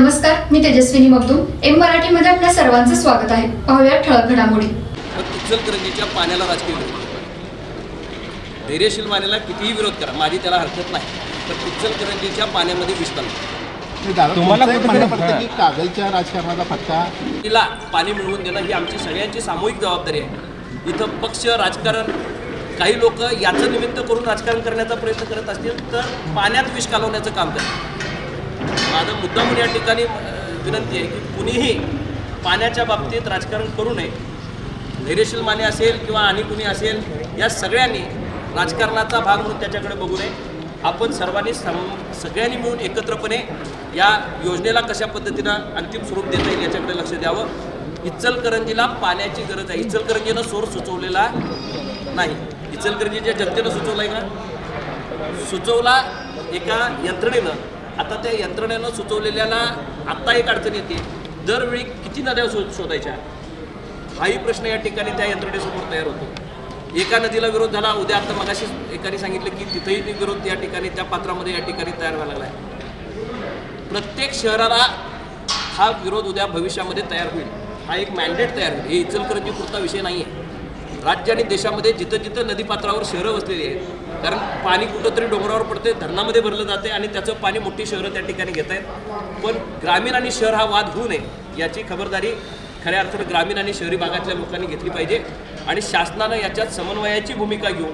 नमस्कार मी तेजस्विनी मगदूम. एम मराठीमध्ये आपल्या सर्वांचं स्वागत आहे. पाहूया ठळक घडामोडी. इचलकरंजीच्या पाण्याला राजकीय विरोध. धैर्यशील मानेला कितीही विरोध करा माझी त्याला हरकत नाही. पण इचलकरंजीच्या पाण्यामध्ये तुम्हाला कागलच्या राजकारणाचा फटका? तिला पाणी मिळवून देणं ही आमची सगळ्यांची सामूहिक जबाबदारी आहे. इथं पक्ष राजकारण काही लोक याचं निमित्त करून राजकारण करण्याचा प्रयत्न करत असतील तर पाण्यात विष घालवण्याचं काम करतात माझं मुद्दामून या ठिकाणी विनंती आहे की कुणीही पाण्याच्या बाबतीत राजकारण करू नये. धैर्यशील माने असेल किंवा आणि कुणी असेल या सगळ्यांनी राजकारणाचा भाग म्हणून त्याच्याकडे बघू नये. आपण सर्वांनी सम सगळ्यांनी मिळून एकत्रपणे या योजनेला कशा पद्धतीनं अंतिम स्वरूप देता येईल याच्याकडे लक्ष द्यावं. इचलकरंजीला पाण्याची गरज आहे. इचलकरंजीनं सोर सुचवलेला नाही. इचलकरंजीच्या जनतेनं सुचवला आहे का सुचवला एका यंत्रणेनं आता त्या यंत्रणेनं सुचवलेल्याला आत्ता एक अडचण येते. दरवेळी किती नद्या शो शोधायच्या? हाही प्रश्न या ठिकाणी त्या यंत्रणेसमोर तयार होतो. एका नदीला विरोध झाला उद्या आता मगाशी एकाने सांगितलं की तिथेही विरोध या ठिकाणी त्या पात्रामध्ये या ठिकाणी तयार व्हायला लागला आहे प्रत्येक शहराला हा विरोध उद्या भविष्यामध्ये तयार होईल. हा एक मॅन्डेट तयार होईल. हे इचलकरंजी पुरता विषय नाही आहे राज्य आणि देशामध्ये जिथं जिथं नदीपात्रावर शहरं वसलेली आहेत कारण पाणी कुठंतरी डोंगरावर पडते धरणामध्ये भरलं जाते आणि त्याचं पाणी मोठी शहरं त्या ठिकाणी घेत आहेत. पण ग्रामीण आणि शहर हा वाद होऊ नये याची खबरदारी खऱ्या अर्थानं ग्रामीण आणि शहरी भागातल्या लोकांनी घेतली पाहिजे. आणि शासनानं याच्यात समन्वयाची भूमिका घेऊन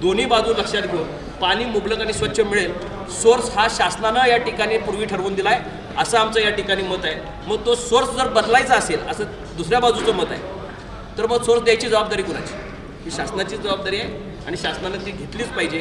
दोन्ही बाजू लक्षात घेऊन पाणी मुबलक आणि स्वच्छ मिळेल. सोर्स हा शासनानं या ठिकाणी पूर्वी ठरवून दिला आहे असं आमचं या ठिकाणी मत आहे. मग तो सोर्स जर बदलायचा असेल असं दुसऱ्या बाजूचं मत आहे तर मग सोर्स द्यायची जबाबदारी कुणाची? ही शासनाची जबाबदारी आहे. आणि शासनानं ती घेतलीच पाहिजे.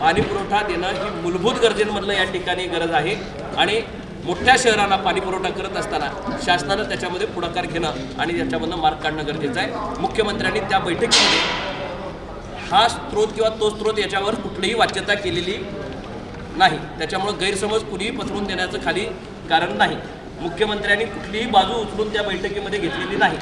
पाणी पुरवठा देणं ही मूलभूत गरजेंमधलं या ठिकाणी गरज आहे. आणि मोठ्या शहरांना पाणी पुरवठा करत असताना शासनानं त्याच्यामध्ये पुढाकार घेणं आणि त्याच्यामधनं मार्ग काढणं गरजेचं आहे. मुख्यमंत्र्यांनी त्या बैठकीमध्ये हा स्रोत किंवा तो स्रोत याच्यावर कुठलीही वाच्यता केलेली नाही. त्याच्यामुळं गैरसमज कुणीही पसरून देण्याचं खाली कारण नाही. मुख्यमंत्र्यांनी कुठलीही बाजू उचलून त्या बैठकीमध्ये घेतलेली नाही.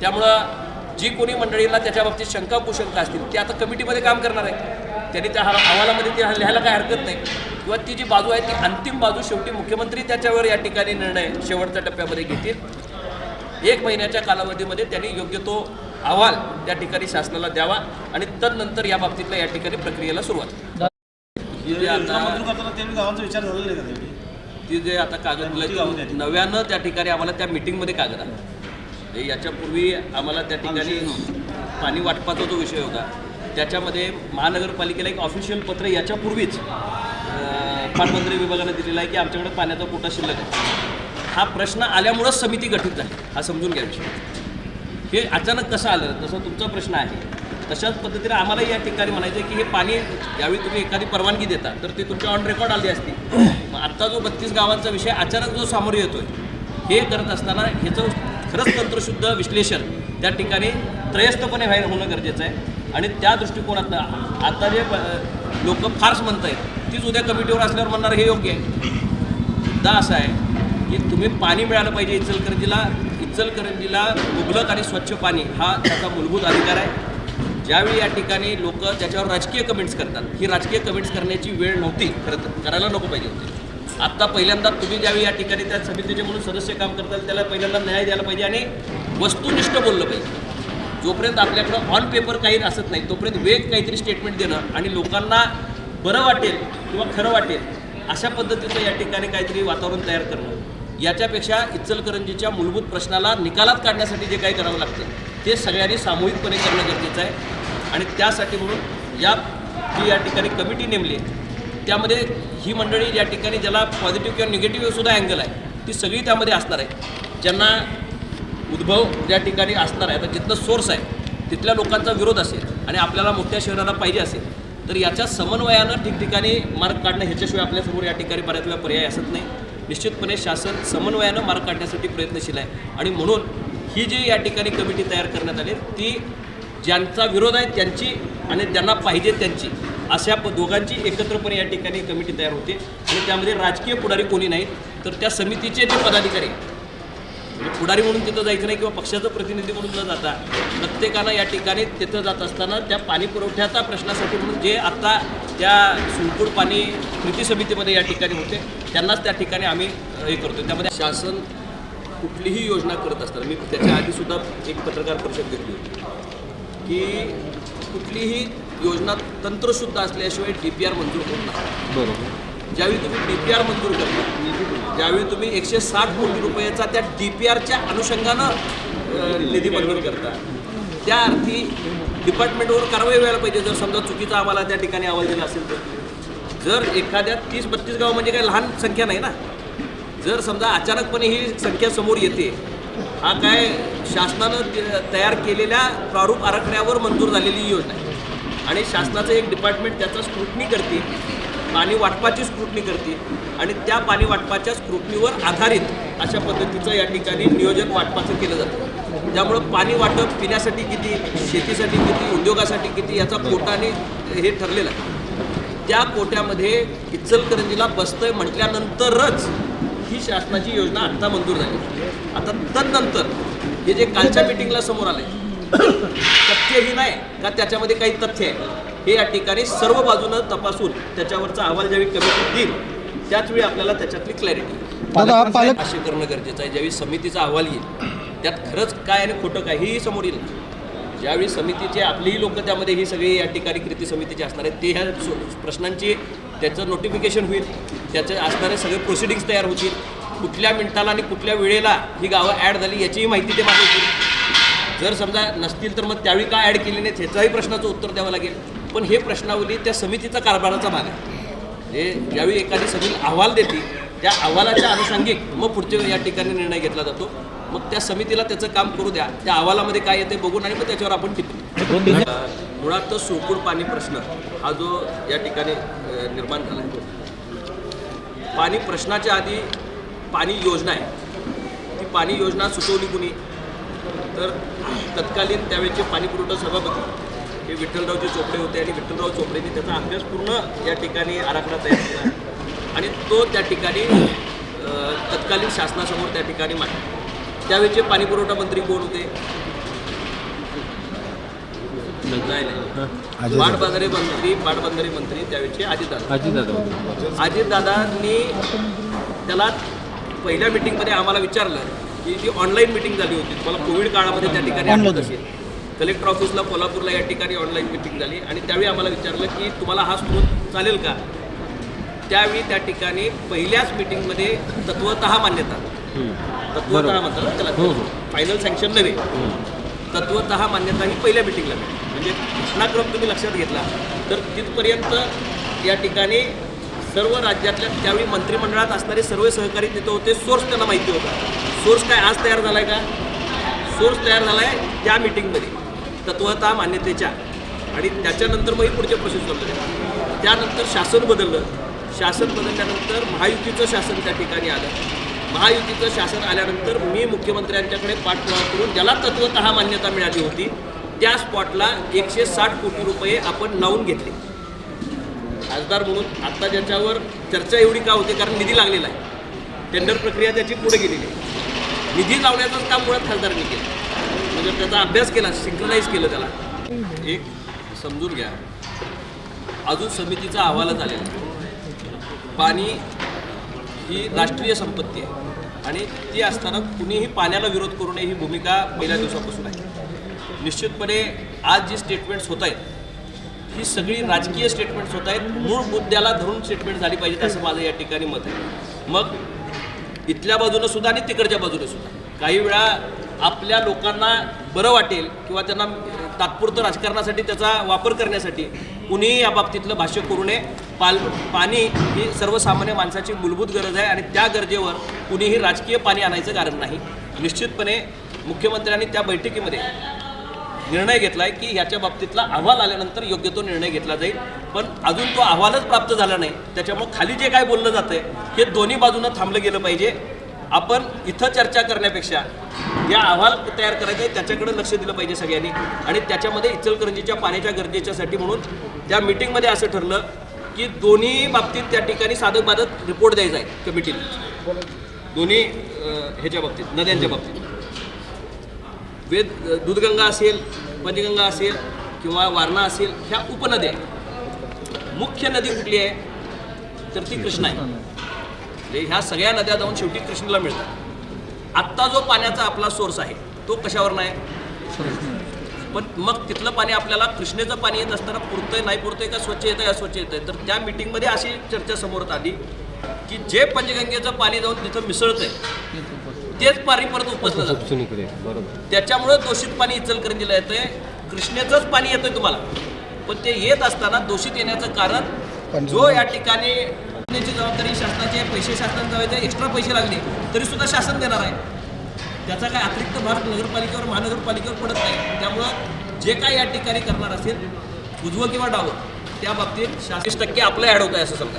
त्यामुळं जी कोणी मंडळीला त्याच्या बाबतीत शंका कुशंका असतील ते आता कमिटीमध्ये काम करणार आहे त्यांनी त्या अहवालामध्ये ते लिहायला काय हरकत नाही. किंवा ती जी बाजू आहे ती अंतिम बाजू शेवटी मुख्यमंत्री त्याच्यावर या ठिकाणी निर्णय शेवटच्या टप्प्यामध्ये घेतील. एक महिन्याच्या कालावधीमध्ये त्यांनी योग्य तो अहवाल त्या ठिकाणी शासनाला द्यावा आणि तदनंतर या बाबतीतल्या या ठिकाणी प्रक्रियेला सुरुवात. जी आता? ती जे आता कागद नव्यानं त्या ठिकाणी आम्हाला त्या मिटिंगमध्ये कागद आला. याच्यापूर्वी आम्हाला त्या ठिकाणी पाणी वाटपाचा जो विषय होता त्याच्यामध्ये महानगरपालिकेला एक ऑफिशियल पत्र याच्यापूर्वीच अं, पाटबंधारे विभागानं दिलेलं आहे की आमच्याकडे पाण्याचा कोटा शिल्लक आहे. हा प्रश्न आल्यामुळंच समिती गठीत झाली. हा समजून घ्या विषय. हे अचानक कसं आलं? तसं तुमचा प्रश्न आहे तशाच पद्धतीने आम्हाला या ठिकाणी म्हणायचं आहे की हे पाणी यावेळी तुम्ही एखादी परवानगी देता तर ती तुमच्या ऑन रेकॉर्ड आली असती. मग आत्ता जो बत्तीस गावांचा विषय अचानक जो सामोरं येतोय हे करत असताना ह्याचं खरंच तंत्रशुद्ध विश्लेषण त्या ठिकाणी त्रयस्थपणे व्हायला होणं गरजेचं आहे. आणि त्या दृष्टिकोनातनं आता जे लोक फार्स म्हणत आहेत तीच उद्या कमिटीवर असल्यावर म्हणणार हे योग्य आहे. मुद्दा असा आहे की तुम्ही पाणी मिळालं पाहिजे इचलकरंजीला इचलकरंजीला मुबलक आणि स्वच्छ पाणी हा त्याचा मूलभूत अधिकार आहे. ज्यावेळी या ठिकाणी लोक त्याच्यावर राजकीय कमेंट्स करतात ही राजकीय कमेंट्स करण्याची वेळ नव्हती खरं तर करायला नको पाहिजे होती. आत्ता पहिल्यांदा तुम्ही ज्यावेळी या ठिकाणी त्या समितीचे म्हणून सदस्य काम करताल त्याला पहिल्यांदा न्याय द्यायला पाहिजे आणि वस्तुनिष्ठ बोललं पाहिजे. जोपर्यंत आपल्याकडं ऑन पेपर काही असत नाही तोपर्यंत वेग काहीतरी स्टेटमेंट देणं आणि लोकांना बरं वाटेल किंवा खरं वाटेल अशा पद्धतीचं या ठिकाणी काहीतरी वातावरण तयार करणं. याच्यापेक्षा इचलकरंजीच्या मूलभूत प्रश्नाला निकालात काढण्यासाठी जे काही करावं लागतं ते सगळ्यांनी सामूहिकपणे करणं गरजेचं आहे. आणि त्यासाठी म्हणून या जी या ठिकाणी कमिटी नेमली आहे त्यामध्ये ही मंडळी या ठिकाणी ज्याला पॉझिटिव्ह किंवा निगेटिव्ह सुद्धा अँगल आहे ती सगळी त्यामध्ये असणार आहे. ज्यांना उद्भव ज्या ठिकाणी असणार आहे आता जिथलं सोर्स आहे तिथल्या लोकांचा विरोध असेल आणि आपल्याला मोठ्या शहराला पाहिजे असेल तर याच्या समन्वयानं ठिकठिकाणी मार्ग काढणं ह्याच्याशिवाय आपल्यासमोर या ठिकाणी बऱ्याच वेळा पर्याय असत नाही. निश्चितपणे शासन समन्वयानं मार्ग काढण्यासाठी प्रयत्नशील आहे. आणि म्हणून ही जी या ठिकाणी कमिटी तयार करण्यात आली ती ज्यांचा विरोध आहे त्यांची आणि ज्यांना पाहिजे त्यांची अशा प दोघांची एकत्रपणे या ठिकाणी कमिटी तयार होते. आणि त्यामध्ये राजकीय पुढारी कोणी नाहीत तर त्या समितीचे जे पदाधिकारी म्हणजे पुढारी म्हणून तिथं जायचं नाही किंवा पक्षाचं प्रतिनिधी म्हणून न जाता प्रत्येकानं या ठिकाणी तिथं जात असताना त्या पाणी पुरवठ्याचा प्रश्नासाठी म्हणून जे आत्ता त्या सुळकूड पाणी कृती समितीमध्ये या ठिकाणी होते त्यांनाच त्या ठिकाणी आम्ही हे करतो त्यामध्ये शासन कुठलीही योजना करत असताना मी त्याच्या आधीसुद्धा एक पत्रकार परिषद घेतली होती की कुठलीही योजना तंत्रशुद्ध असल्याशिवाय डी पी आर मंजूर होत नाही. बरोबर. ज्यावेळी तुम्ही डी पी आर मंजूर करता ज्यावेळी तुम्ही एकशे साठ कोटी रुपयाचा त्या डी पी आरच्या अनुषंगानं निधी मंजूर करता त्या अर्थी डिपार्टमेंटवर कारवाई व्हायला पाहिजे. जर समजा चुकीचा आम्हाला त्या ठिकाणी अहवाल दिला असेल तर. जर एखाद्या तीस बत्तीस गाव म्हणजे काही लहान संख्या नाही ना? जर समजा अचानकपणे ही संख्या समोर येते हा काय शासनानं तयार केलेल्या प्रारूप आराखड्यावर मंजूर झालेली ही योजना आहे. आणि शासनाचं एक डिपार्टमेंट त्याचा स्क्रुटनी करते पाणी वाटपाची स्क्रुटनी करते आणि त्या पाणी वाटपाच्या स्क्रुटनीवर आधारित अशा पद्धतीचं या ठिकाणी नियोजन वाटपाचं केलं जातं. त्यामुळं पाणी वाटप पिण्यासाठी किती शेतीसाठी किती उद्योगासाठी किती याचा कोटाने हे ठरलेलं आहे. त्या कोट्यामध्ये इचलकरंजीला बसतंय म्हटल्यानंतरच ही शासनाची योजना आत्ता मंजूर झाली. आता तदनंतर हे जे कालच्या मिटिंगला समोर आलंय तथ्यही नाही का त्याच्यामध्ये काही तथ्य आहे? हे या ठिकाणी सर्व बाजूनं तपासून त्याच्यावरचा अहवाल ज्यावेळी कमिटी देईल त्याच वेळी आपल्याला त्याच्यातली क्लॅरिटी असे करणं गरजेचं आहे. ज्यावेळी समितीचा अहवाल येईल त्यात खरंच काय आणि खोटं काय हेही समोर येईल ज्यावेळी समितीचे आपलीही लोक त्यामध्ये ही सगळी या ठिकाणी कृती समितीचे असणार आहेत ते ह्या सो- प्रश्नांची त्याचं नोटिफिकेशन होईल. त्याचे असणारे सगळे प्रोसिडिंग्स तयार होतील. कुठल्या मिनिटाला आणि कुठल्या वेळेला ही गावं ॲड झाली याचीही माहिती ते मागवतील जर समजा नसतील तर मग त्यावेळी का ॲड केली नाहीत ह्याचाही प्रश्नाचं उत्तर द्यावं लागेल. पण हे प्रश्नावली त्या समितीचा कारभाराचा भाग आहे. म्हणजे ज्यावेळी एखादी समिती अहवाल देते त्या अहवालाच्या अनुषंगिक मग पुढच्या या ठिकाणी निर्णय घेतला जातो. मग त्या समितीला त्याचं काम करू द्या. त्या अहवालामध्ये काय येते बघून आणि मग त्याच्यावर आपण टिप्पणी मुळात तो सुळकूड पाणी प्रश्न हा जो या ठिकाणी निर्माण झाला. आहे पाणी प्रश्नाच्या आधी पाणी योजना आहे. ती पाणी योजना सुचवली कुणी? तर तत्कालीन त्यावेळेचे पाणी पुरवठा सभापती हे विठ्ठलरावजी चोपडे होते आणि विठ्ठलराव चोपडेंनी त्याचा अभ्यास पूर्ण या ठिकाणी आराखडा तयार केला. आणि तो त्या ठिकाणी तत्कालीन शासनासमोर त्या ठिकाणी मांडला. त्यावेळेचे पाणी पुरवठा मंत्री कोण होते? नाही नाही पाटबंधारे मंत्री पाटबंधारे मंत्री त्यावेळेचे अजितदादा अजित दादा. अजितदादांनी त्याला पहिल्या मिटिंगमध्ये आम्हाला विचारलं की जी ऑनलाईन मिटिंग झाली होती. तुम्हाला कोविड काळामध्ये त्या ठिकाणी आठवत असेल कलेक्टर ऑफिसला कोल्हापूरला या ठिकाणी ऑनलाईन मिटिंग झाली. आणि त्यावेळी आम्हाला विचारलं की तुम्हाला हा स्रोत चालेल का? त्यावेळी त्या ठिकाणी पहिल्याच मिटिंगमध्ये तत्वत मान्यता. तत्वत म्हणतात त्याला फायनल सँक्शन नव्हे. तत्वत मान्यता ही पहिल्या मिटिंगला म्हणजे घटनाक्रम तुम्ही लक्षात घेतला. तर तिथपर्यंत या ठिकाणी सर्व राज्यातल्या त्यावेळी मंत्रिमंडळात असणारे सर्व सहकारी तिथं होते सोर्स त्यांना माहिती होता. सोर्स काय आज तयार झाला आहे का? सोर्स तयार झाला आहे त्या मिटिंगमध्ये. तत्वता मान्यतेच्या. आणि त्याच्यानंतर मग ही पुढचे प्रोसेस चालू त्यानंतर शासन बदललं. शासन बदलल्यानंतर महायुतीचं शासन त्या ठिकाणी आलं. महायुतीचं शासन आल्यानंतर मी मुख्यमंत्र्यांच्याकडे पाठपुरावा करून ज्याला तत्वत मान्यता मिळाली होती त्या स्पॉटला एकशे साठ कोटी रुपये आपण लावून घेतले. खासदार म्हणून आत्ता ज्याच्यावर चर्चा एवढी का होते? कारण निधी लागलेला आहे. टेंडर प्रक्रिया त्याची पुढे गेलेली आहे. निधी लावण्याचंच काम मुळात खासदारांनी केलं. म्हणजे त्याचा अभ्यास केला सिंक्रनाईज केलं त्याला. एक समजून घ्या. अजून समितीचा अहवालच आलेला पाणी ही राष्ट्रीय संपत्ती आहे. आणि ती असताना कुणीही पाण्याला विरोध करू नये ही भूमिका पहिल्या दिवसापासून आहे. निश्चितपणे आज जी स्टेटमेंट्स होत आहेत ही सगळी राजकीय स्टेटमेंट्स होत आहेत. मूळ मुद्द्याला धरून स्टेटमेंट झाली पाहिजेत असं माझं या ठिकाणी मत आहे. मग इथल्या बाजूनं सुद्धा आणि तिकडच्या बाजूनं सुद्धा. काही वेळा आपल्या लोकांना बरं वाटेल किंवा त्यांना तात्पुरतं राजकारणासाठी त्याचा वापर करण्यासाठी कुणीही या बाबतीतलं भाष्य करू नये. पाल पाणी ही सर्वसामान्य माणसाची मूलभूत गरज आहे आणि त्या गरजेवर कुणीही राजकीय पाणी आणायचं कारण नाही. निश्चितपणे मुख्यमंत्र्यांनी त्या बैठकीमध्ये निर्णय घेतला आहे की ह्याच्या बाबतीतला अहवाल आल्यानंतर योग्य तो निर्णय घेतला जाईल. पण अजून तो अहवालच प्राप्त झाला नाही. त्याच्यामुळं खाली जे काय बोललं जातं आहे हे दोन्ही बाजूनं थांबलं गेलं पाहिजे. आपण इथं चर्चा करण्यापेक्षा या अहवाल तयार करायचा आहे त्याच्याकडे लक्ष दिलं पाहिजे सगळ्यांनी. आणि त्याच्यामध्ये इचलकरंजीच्या पाण्याच्या गरजेच्यासाठी म्हणून त्या मिटिंगमध्ये असं ठरलं की दोन्ही बाबतीत त्या ठिकाणी साधक बाधक रिपोर्ट द्यायचा आहे कमिटीला. दोन्ही ह्याच्या बाबतीत नद्यांच्या बाबतीत. वेद दूधगंगा असेल पंचगंगा असेल किंवा वारणा असेल ह्या उपनद्या मुख्य नदी कुठली आहे? तर ती कृष्णा आहे. म्हणजे ह्या सगळ्या नद्या जाऊन शेवटी कृष्णेला मिळतात. आत्ता जो पाण्याचा आपला सोर्स आहे तो कशावर नाही पण मग तिथलं पाणी आपल्याला कृष्णेचं पाणी येत असताना पुरतंय नाही पुरतंय का स्वच्छ येतं येतंय स्वच्छ येतंय? तर त्या मिटिंगमध्ये अशी चर्चा समोर आली की जे पंचगंगेचं पाणी जाऊन तिथं मिसळतंय तेच पाणी परत उपसलं जातं. त्याच्यामुळं दूषित पाणी इचलकरंजीला येतंय. कृष्णेचंच पाणी येतंय तुम्हाला. पण ते येत असताना दूषित येण्याचं कारण जो या ठिकाणी जबाबदारी शासनाची पैसे शासनाने जबाबदारी एक्स्ट्रा पैसे लागले तरी सुद्धा शासन देणार आहे. त्याचा काय अतिरिक्त भार नगरपालिकेवर महानगरपालिकेवर पडत नाही. त्यामुळं जे काय या ठिकाणी करणार असेल उजवं किंवा डावं त्या बाबतीत शासकीस टक्के आपलं ॲड होत आहे असं समजा.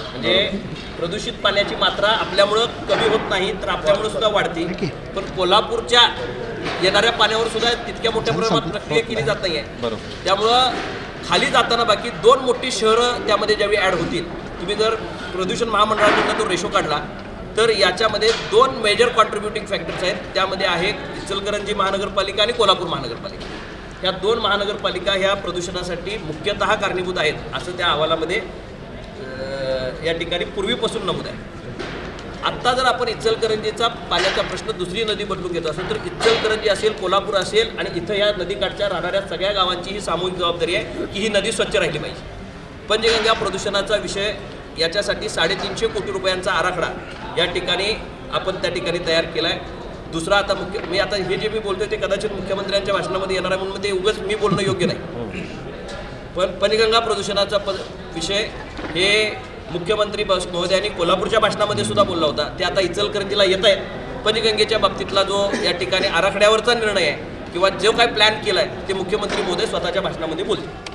म्हणजे प्रदूषित पाण्याची मात्रा आपल्यामुळं कमी होत नाही तर आपल्यामुळं सुद्धा वाढते. पण कोल्हापूरच्या येणाऱ्या पाण्यावर सुद्धा तितक्या मोठ्या प्रमाणात प्रक्रिया केली जात नाही आहे त्यामुळं खाली जाताना बाकी दोन मोठी शहरं त्यामध्ये ज्यावेळी ॲड होतील तुम्ही जर प्रदूषण महामंडळाकडून तो रेशो काढला तर याच्यामध्ये दोन मेजर कॉन्ट्रीब्युटिंग फॅक्टर्स आहेत. त्यामध्ये आहे इचलकरंजी महानगरपालिका आणि कोल्हापूर महानगरपालिका. ह्या दोन महानगरपालिका ह्या प्रदूषणासाठी मुख्यतः कारणीभूत आहेत असं त्या अहवालामध्ये या ठिकाणी पूर्वीपासून नमूद आहे. आत्ता जर आपण इचलकरंजीचा पाण्याचा प्रश्न दुसरी नदी बदलून घेत असेल तर इचलकरंजी असेल कोल्हापूर असेल आणि इथं या नदीकाठच्या राहणाऱ्या सगळ्या गावांची ही सामूहिक जबाबदारी आहे की ही नदी स्वच्छ राहिली पाहिजे. पंचगंगा प्रदूषणाचा विषय याच्यासाठी साडेतीनशे कोटी रुपयांचा आराखडा या ठिकाणी आपण त्या ठिकाणी तयार केला आहे दुसरा आता मुख्य मी आता हे जे मी बोलतोय ते कदाचित मुख्यमंत्र्यांच्या भाषणामध्ये येणार आहे म्हणून ते उगच मी बोलणं योग्य नाही. पण पंचगंगा प्रदूषणाचा प विषय हे मुख्यमंत्री बस महोदयांनी कोल्हापूरच्या भाषणामध्ये सुद्धा बोलला होता. ते आता इचलकरंजीला येत आहेत पंचगंगेच्या बाबतीतला जो या ठिकाणी आराखड्यावरचा निर्णय आहे किंवा जो काय प्लॅन केला आहे ते मुख्यमंत्री महोदय स्वतःच्या भाषणामध्ये बोलतील.